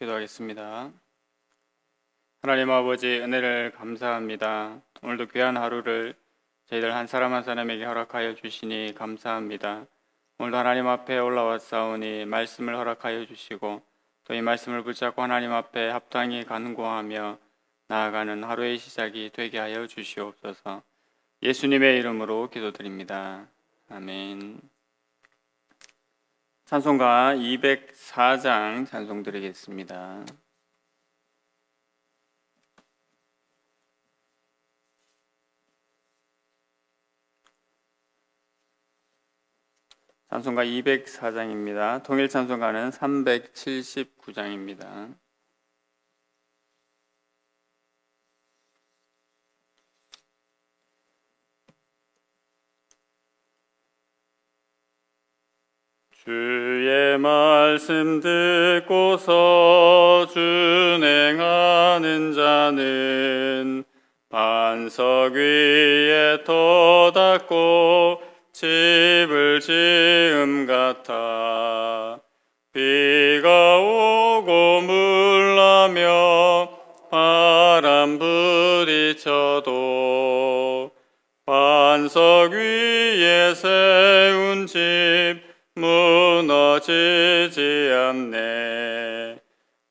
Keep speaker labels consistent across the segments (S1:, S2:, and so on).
S1: 기도하겠습니다. 하나님 아버지 은혜를 감사합니다. 오늘도 귀한 하루를 저희들 한 사람 한 사람에게 허락하여 주시니 감사합니다. 오늘도 하나님 앞에 올라왔사오니 말씀을 허락하여 주시고 또 이 말씀을 붙잡고 하나님 앞에 합당히 간구하며 나아가는 하루의 시작이 되게 하여 주시옵소서. 예수님의 이름으로 기도드립니다. 아멘. 찬송가 204장 찬송 드리겠습니다. 찬송가 204장입니다. 통일 찬송가는 379장입니다. 주의 말씀 듣고서 준행하는 자는 반석 위에 터닫고 집을 지음 같아 비가 오고 물나며 바람 부딪혀도 반석 위에 세운 집 무너지지 않네.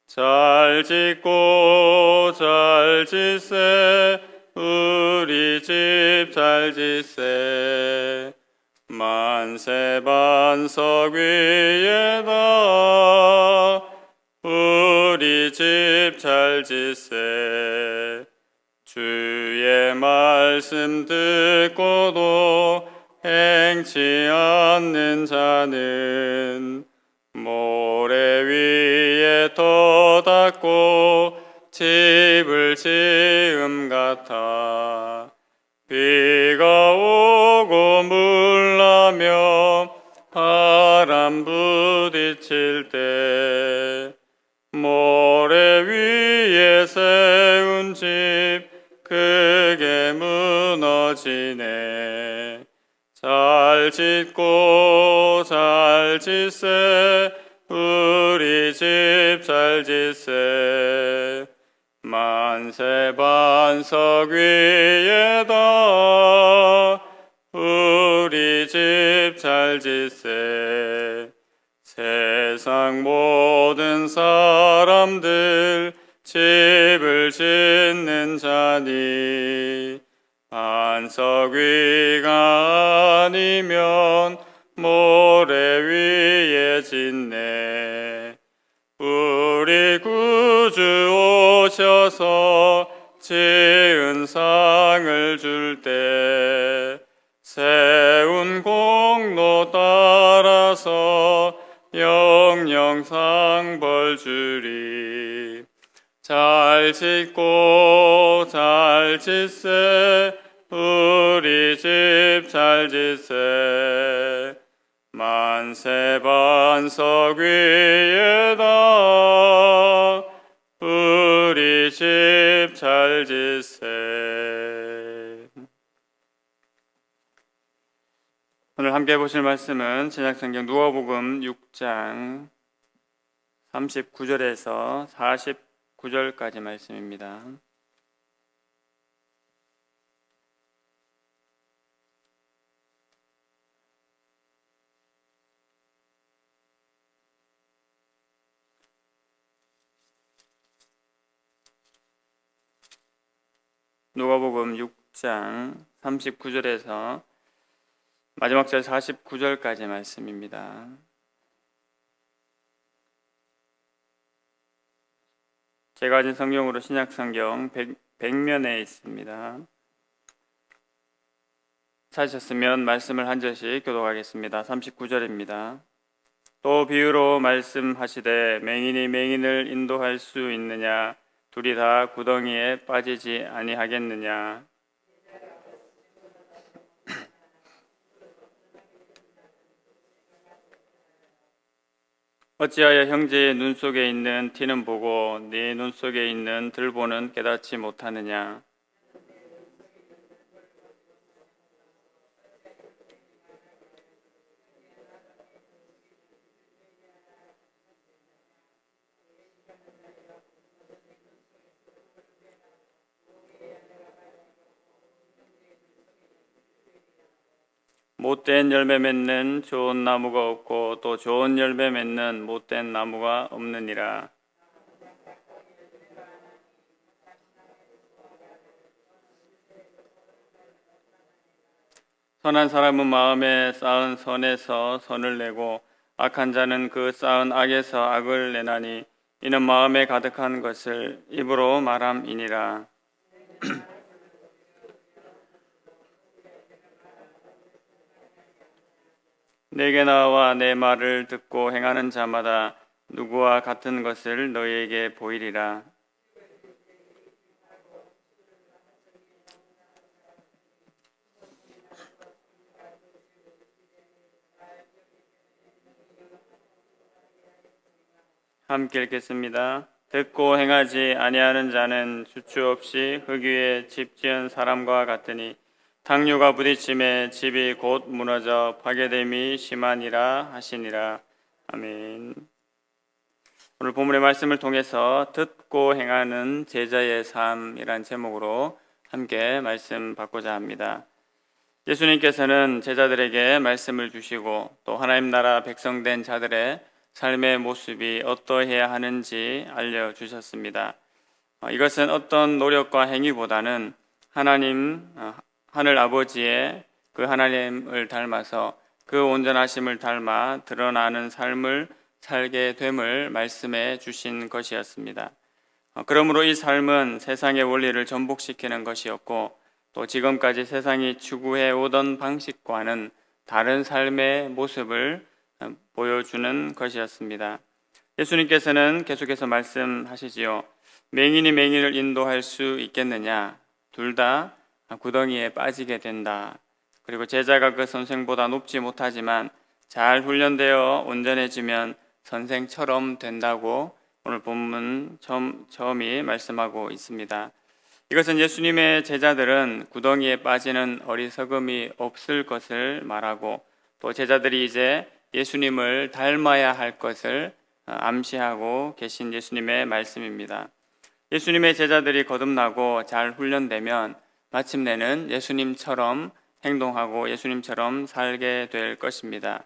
S1: 잘 짓고 잘 짓세. 우리 집 잘 짓세. 만세 반석 위에다. 우리 집 잘 짓세. 주의 말씀 듣고도 행치 않는 자는 모래 위에 터닫고 집을 지음 같아 짓고 잘 짓세. 우리 집 잘 짓세. 만세 반석 위에다. 우리 집 잘 짓세. 세상 모든 사람들 집을 짓는 자니 반석 위가 아니면 모래 위에 짓네. 우리 구주 오셔서 지은 상을 줄 때 세운 공로 따라서 영영 상 벌 주리. 잘 짓고 잘 짓세 우리 집잘 짓세. 만세 반석 위에다. 우리 집잘 짓세. 오늘 함께 보실 말씀은 신약성경 누가복음 6장 39절에서 49절까지 말씀입니다. 누가복음 6장 39절에서 마지막 절 49절까지 말씀입니다. 제가 가진 성경으로 신약 성경 100, 100 면에 있습니다. 찾으셨으면 말씀을 한 절씩 교독하겠습니다. 39절입니다. 또 비유로 말씀하시되 맹인이 맹인을 인도할 수 있느냐 둘이 다 구덩이에 빠지지 아니하겠느냐? 어찌하여 형제의 눈 속에 있는 티는 보고 네 눈 속에 있는 들보는 깨닫지 못하느냐 못된 열매 맺는 좋은 나무가 없고 또 좋은 열매 맺는 못된 나무가 없느니라. 선한 사람은 마음에 쌓은 선에서 선을 내고 악한 자는 그 쌓은 악에서 악을 내나니 이는 마음에 가득한 것을 입으로 말함이니라. 내게 나와 내 말을 듣고 행하는 자마다 누구와 같은 것을 너희에게 보이리라. 함께 읽겠습니다. 듣고 행하지 아니하는 자는 주추 없이 흙 위에 집 지은 사람과 같으니 당류가 부딪힘에 집이 곧 무너져 파괴됨이 심하니라 하시니라. 아멘. 오늘 본문의 말씀을 통해서 듣고 행하는 제자의 삶이란 제목으로 함께 말씀 받고자 합니다. 예수님께서는 제자들에게 말씀을 주시고 또 하나님 나라 백성된 자들의 삶의 모습이 어떠해야 하는지 알려주셨습니다. 어, 이것은 어떤 노력과 행위보다는 하나님, 어, 하늘 아버지의 그 하나님을 닮아서 그 온전하심을 닮아 드러나는 삶을 살게 됨을 말씀해 주신 것이었습니다. 어, 그러므로 이 삶은 세상의 원리를 전복시키는 것이었고 또 지금까지 세상이 추구해 오던 방식과는 다른 삶의 모습을 보여주는 것이었습니다. 예수님께서는 계속해서 말씀하시지요. 맹인이 맹인을 인도할 수 있겠느냐? 둘 다 구덩이에 빠지게 된다. 그리고 제자가 그 선생보다 높지 못하지만 잘 훈련되어 온전해지면 선생처럼 된다고 오늘 본문 처음, 처음이 말씀하고 있습니다. 이것은 예수님의 제자들은 구덩이에 빠지는 어리석음이 없을 것을 말하고 또 제자들이 이제 예수님을 닮아야 할 것을 어, 암시하고 계신 예수님의 말씀입니다. 예수님의 제자들이 거듭나고 잘 훈련되면 마침내는 예수님처럼 행동하고 예수님처럼 살게 될 것입니다.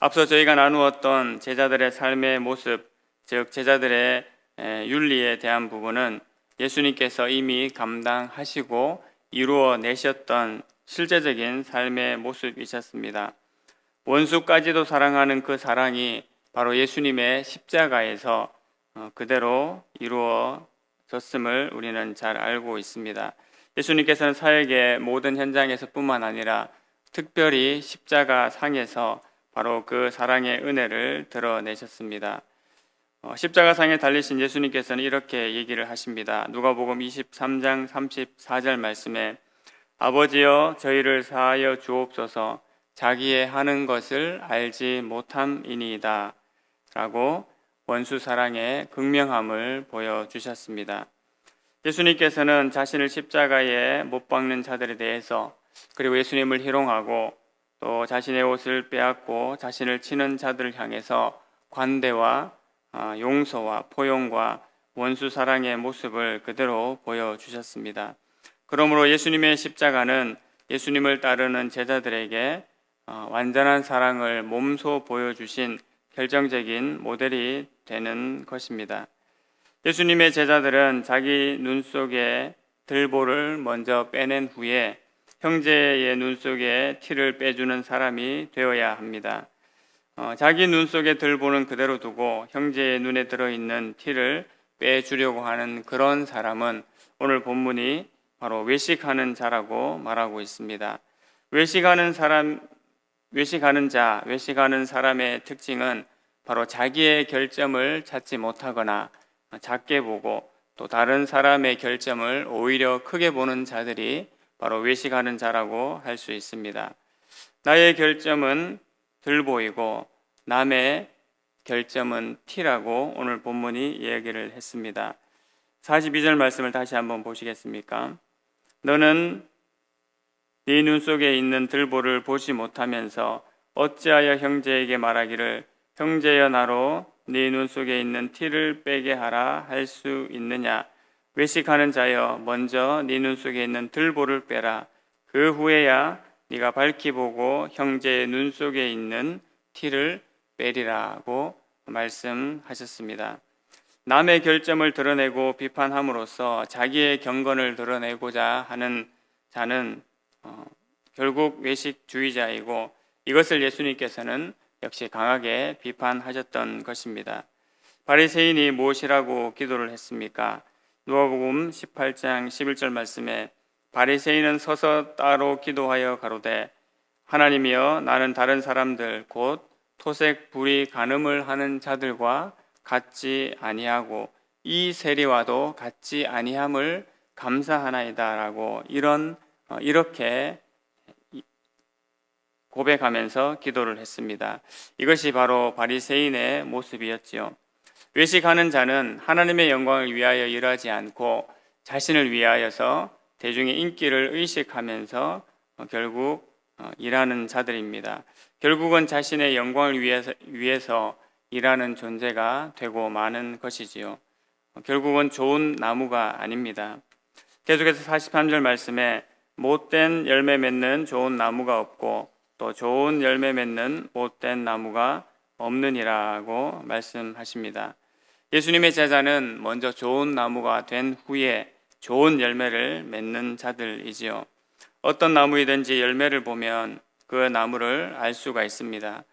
S1: 앞서 저희가 나누었던 제자들의 삶의 모습, 즉 제자들의 윤리에 대한 부분은 예수님께서 이미 감당하시고 이루어 내셨던 실제적인 삶의 모습이셨습니다. 원수까지도 사랑하는 그 사랑이 바로 예수님의 십자가에서 어, 그대로 이루어졌음을 우리는 잘 알고 있습니다. 예수님께서는 사역의 모든 현장에서뿐만 아니라 특별히 십자가 상에서 바로 그 사랑의 은혜를 드러내셨습니다. 어, 십자가 상에 달리신 예수님께서는 이렇게 얘기를 하십니다. 누가복음 23장 34절 말씀에 아버지여 저희를 사하여 주옵소서 자기의 하는 것을 알지 못함이니이다. 라고 원수 사랑의 극명함을 보여주셨습니다. 예수님께서는 자신을 십자가에 못 박는 자들에 대해서 그리고 예수님을 희롱하고 또 자신의 옷을 빼앗고 자신을 치는 자들을 향해서 관대와 아, 용서와 포용과 원수 사랑의 모습을 그대로 보여주셨습니다. 그러므로 예수님의 십자가는 예수님을 따르는 제자들에게 어, 완전한 사랑을 몸소 보여주신 결정적인 모델이 되는 것입니다. 예수님의 제자들은 자기 눈 속에 들보를 먼저 빼낸 후에 형제의 눈 속에 티를 빼주는 사람이 되어야 합니다. 어, 자기 눈 속에 들보는 그대로 두고 형제의 눈에 들어있는 티를 빼주려고 하는 그런 사람은 오늘 본문이 바로 외식하는 자라고 말하고 있습니다. 외식하는 사람 외식하는 자, 외식하는 사람의 특징은 바로 자기의 결점을 찾지 못하거나 작게 보고 또 다른 사람의 결점을 오히려 크게 보는 자들이 바로 외식하는 자라고 할 수 있습니다. 나의 결점은 들 보이고 남의 결점은 티라고 오늘 본문이 이야기를 했습니다. 42절 말씀을 다시 한번 보시겠습니까? 너는 네 눈 속에 있는 들보를 보지 못하면서 어찌하여 형제에게 말하기를 형제여 나로 네 눈 속에 있는 티를 빼게 하라 할 수 있느냐 외식하는 자여 먼저 네 눈 속에 있는 들보를 빼라 그 후에야 네가 밝히 보고 형제의 눈 속에 있는 티를 빼리라고 말씀하셨습니다. 남의 결점을 드러내고 비판함으로써 자기의 경건을 드러내고자 하는 자는 어, 결국 외식주의자이고 이것을 예수님께서는 역시 강하게 비판하셨던 것입니다. 바리새인이 무엇이라고 기도를 했습니까? 누가복음 18장 11절 말씀에 바리새인은 서서 따로 기도하여 가로되 하나님이여 나는 다른 사람들 곧 토색 불이 간음을 하는 자들과 같지 아니하고 이 세리와도 같지 아니함을 감사하나이다라고 이런 어, 이렇게 고백하면서 기도를 했습니다. 이것이 바로 바리새인의 모습이었지요. 외식하는 자는 하나님의 영광을 위하여 일하지 않고 자신을 위하여서 대중의 인기를 의식하면서 어, 결국 어, 일하는 자들입니다. 결국은 자신의 영광을 위해서, 위해서 일하는 존재가 되고 마는 것이지요. 어, 결국은 좋은 나무가 아닙니다. 계속해서 43절 말씀에 못된 열매 맺는 좋은 나무가 없고 또 좋은 열매 맺는 못된 나무가 없느니라고 말씀하십니다. 예수님의 제자는 먼저 좋은 나무가 된 후에 좋은 열매를 맺는 자들이지요. 어떤 나무이든지 열매를 보면 그 나무를 알 수가 있습니다.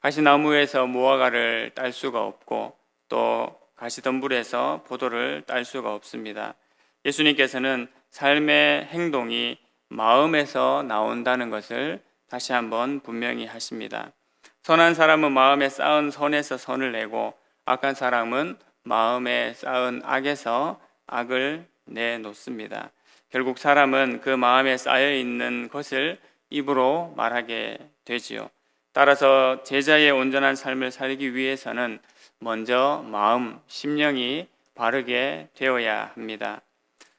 S1: 가시나무에서 무화과를 딸 수가 없고 또 가시덤불에서 포도를 딸 수가 없습니다. 예수님께서는 삶의 행동이 마음에서 나온다는 것을 다시 한번 분명히 하십니다. 선한 사람은 마음에 쌓은 선에서 선을 내고 악한 사람은 마음에 쌓은 악에서 악을 내놓습니다. 결국 사람은 그 마음에 쌓여 있는 것을 입으로 말하게 되지요. 따라서 제자의 온전한 삶을 살기 위해서는 먼저 마음, 심령이 바르게 되어야 합니다.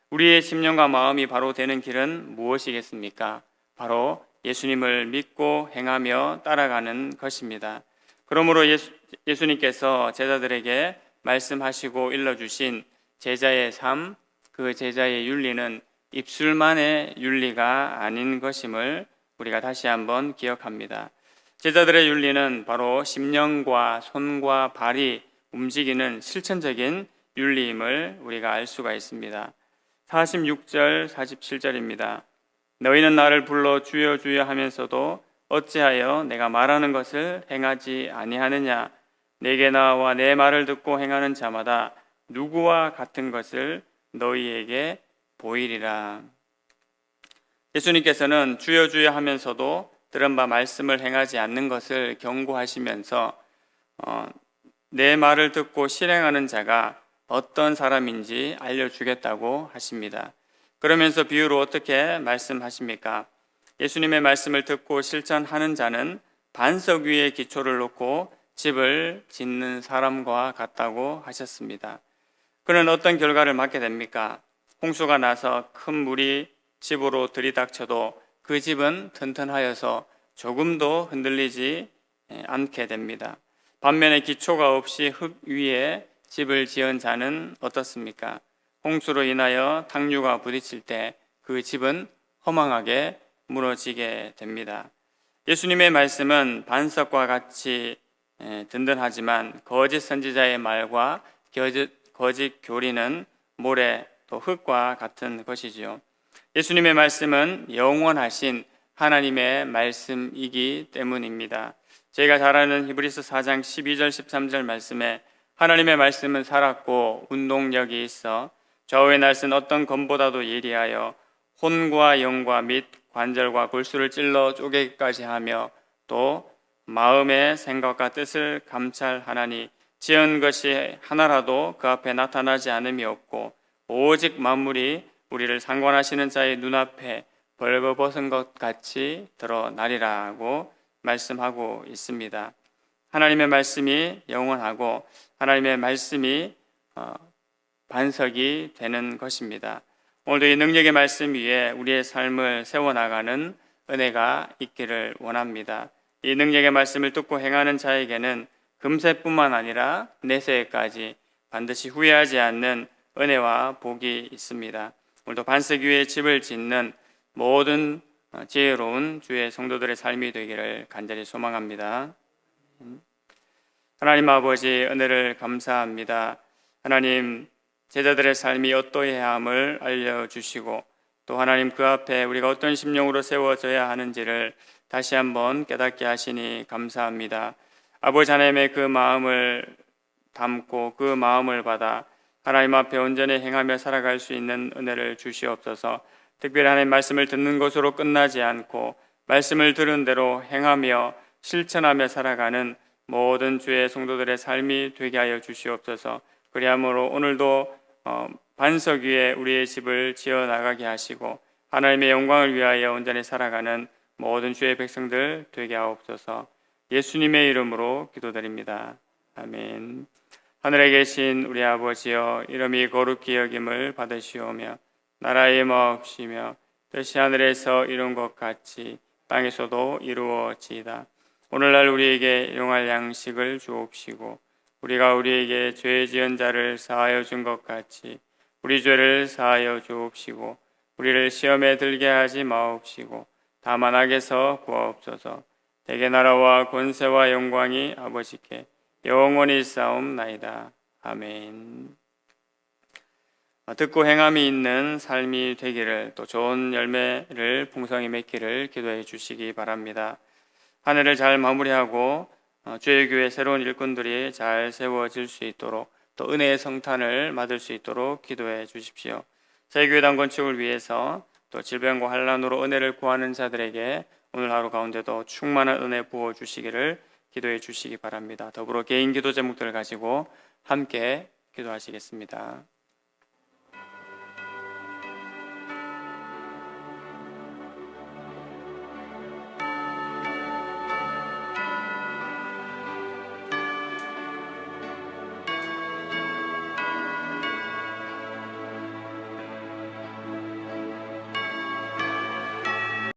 S1: 우리의 심령과 마음이 바로 되는 길은 무엇이겠습니까? 바로 예수님을 믿고 행하며 따라가는 것입니다. 그러므로 예수, 예수님께서 제자들에게 말씀하시고 일러주신 제자의 삶, 그 제자의 윤리는 입술만의 윤리가 아닌 것임을 우리가 다시 한번 기억합니다. 제자들의 윤리는 바로 심령과 손과 발이 움직이는 실천적인 윤리임을 우리가 알 수가 있습니다. 46절, 47절입니다. 너희는 나를 불러 주여 주여 하면서도 어찌하여 내가 말하는 것을 행하지 아니하느냐? 내게 나와 내 말을 듣고 행하는 자마다 누구와 같은 것을 너희에게 보이리라. 예수님께서는 주여 주여 하면서도 들은 바 말씀을 행하지 않는 것을 경고하시면서 어, 내 말을 듣고 실행하는 자가 어떤 사람인지 알려주겠다고 하십니다. 그러면서 비유로 어떻게 말씀하십니까? 예수님의 말씀을 듣고 실천하는 자는 반석 위에 기초를 놓고 집을 짓는 사람과 같다고 하셨습니다. 그는 어떤 결과를 맞게 됩니까? 홍수가 나서 큰 물이 집으로 들이닥쳐도 그 집은 튼튼하여서 조금도 흔들리지 않게 됩니다. 반면에 기초가 없이 흙 위에 집을 지은 자는 어떻습니까? 홍수로 인하여 탕류가 부딪힐 때 그 집은 허망하게 무너지게 됩니다. 예수님의 말씀은 반석과 같이 든든하지만 거짓 선지자의 말과 거짓, 거짓 교리는 모래 또 흙과 같은 것이지요. 예수님의 말씀은 영원하신 하나님의 말씀이기 때문입니다. 저희가 잘 아는 히브리서 4장 12절 13절 말씀에 하나님의 말씀은 살았고 운동력이 있어 좌우의 날선 어떤 검보다도 예리하여 혼과 영과 및 관절과 골수를 찔러 쪼개기까지 하며 또 마음의 생각과 뜻을 감찰하나니 지은 것이 하나라도 그 앞에 나타나지 않음이 없고 오직 만물이 우리를 상관하시는 자의 눈앞에 벌거벗은 것 같이 드러나리라고 말씀하고 있습니다. 하나님의 말씀이 영원하고 하나님의 말씀이 어, 반석이 되는 것입니다. 오늘도 이 능력의 말씀 위에 우리의 삶을 세워나가는 은혜가 있기를 원합니다. 이 능력의 말씀을 듣고 행하는 자에게는 금세뿐만 아니라 내세까지 반드시 후회하지 않는 은혜와 복이 있습니다. 오늘도 반석 위에 집을 짓는 모든 어, 지혜로운 주의 성도들의 삶이 되기를 간절히 소망합니다. 하나님 아버지 은혜를 감사합니다. 하나님 제자들의 삶이 어떠해야 함을 알려주시고 또 하나님 그 앞에 우리가 어떤 심령으로 세워져야 하는지를 다시 한번 깨닫게 하시니 감사합니다. 아버지 하나님의 그 마음을 담고 그 마음을 받아 하나님 앞에 온전히 행하며 살아갈 수 있는 은혜를 주시옵소서. 특별히 하나님 말씀을 듣는 것으로 끝나지 않고 말씀을 들은 대로 행하며 실천하며 살아가는 모든 주의 성도들의 삶이 되게 하여 주시옵소서. 그리함으로 오늘도 어, 반석 위에 우리의 집을 지어 나가게 하시고 하나님의 영광을 위하여 온전히 살아가는 모든 주의 백성들 되게 하옵소서. 예수님의 이름으로 기도드립니다. 아멘. 하늘에 계신 우리 아버지여 이름이 거룩히 여김을 받으시오며 나라의 마옵시며 뜻이 하늘에서 이룬 것 같이 땅에서도 이루어지이다. 오늘날 우리에게 용할 양식을 주옵시고 우리가 우리에게 죄 지은 자를 사하여 준 것 같이 우리 죄를 사하여 주옵시고 우리를 시험에 들게 하지 마옵시고 다만 악에서 구하옵소서 대개 나라와 권세와 영광이 아버지께 영원히 싸움나이다. 아멘. 듣고 행함이 있는 삶이 되기를 또 좋은 열매를 풍성히 맺기를 기도해 주시기 바랍니다. 한 해를 잘 마무리하고 어, 주의 교회 새로운 일꾼들이 잘 세워질 수 있도록 또 은혜의 성탄을 받을 수 있도록 기도해 주십시오. 새 교회당 건축을 위해서 또 질병과 환란으로 은혜를 구하는 자들에게 오늘 하루 가운데도 충만한 은혜 부어 주시기를 기도해 주시기 바랍니다. 더불어 개인 기도 제목들을 가지고 함께 기도하시겠습니다.